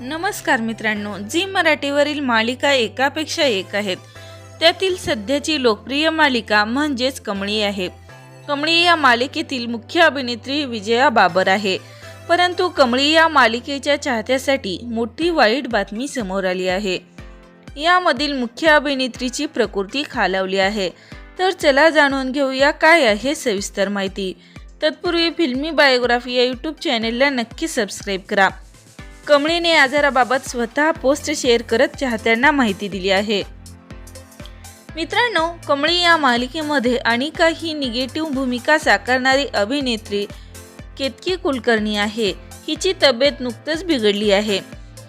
नमस्कार मित्रांनो झी मराठीवरील मालिका एकापेक्षा एक आहेत. त्यातील सध्याची लोकप्रिय मालिका म्हणजेच कमळी आहे. कमळी या मालिकेतील मुख्य अभिनेत्री विजया बाबर आहे. परंतु कमळी या मालिकेच्या चाहत्यासाठी मोठी वाईट बातमी समोर आली आहे. यामधील मुख्य अभिनेत्रीची प्रकृती खालावली आहे. तर चला जाणून घेऊया काय आहे सविस्तर माहिती. तत्पूर्वी फिल्मी बायोग्राफी या यूट्यूब चॅनेलला नक्की सबस्क्राईब करा. कमळीने आजाराबाबत स्वतः पोस्ट शेअर करत चाहत्यांना माहिती दिली आहे. मित्रांनो कमळी या मालिकेमध्ये आणि काही निगेटिव्ह भूमिका साकारणारी अभिनेत्री केतकी कुलकर्णी आहे. हिची तब्येत नुकतंच बिघडली आहे.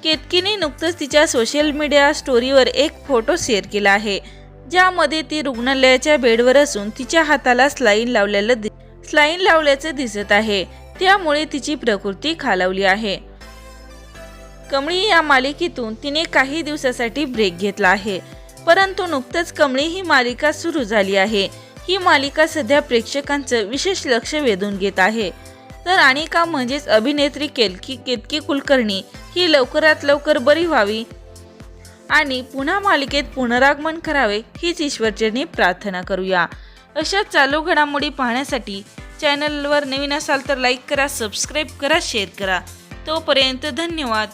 केतकीने नुकतंच तिच्या सोशल मीडिया स्टोरीवर एक फोटो शेअर केला आहे ज्यामध्ये ती रुग्णालयाच्या बेडवर असून तिच्या हाताला स्लाईन लावलेलं दि- स्लाईन लावल्याचं दिसत आहे. त्यामुळे तिची प्रकृती खालावली आहे. कमळी या मालिकेतून तिने काही दिवसासाठी ब्रेक घेतला आहे. परंतु नुकतंच कमळी ही मालिका सुरू झाली आहे. ही मालिका सध्या प्रेक्षकांचं विशेष लक्ष वेधून घेत आहे. तर अनिका म्हणजेच अभिनेत्री केतकी केतकी कुलकर्णी ही लवकरात लवकर बरी व्हावी आणि पुन्हा मालिकेत पुनरागमन करावे हीच ईश्वरचरणी प्रार्थना करूया. अशा चालू घडामोडी पाहण्यासाठी चॅनलवर नवीन असाल तर लाईक करा सबस्क्राईब करा शेअर करा. तोपर्यंत धन्यवाद.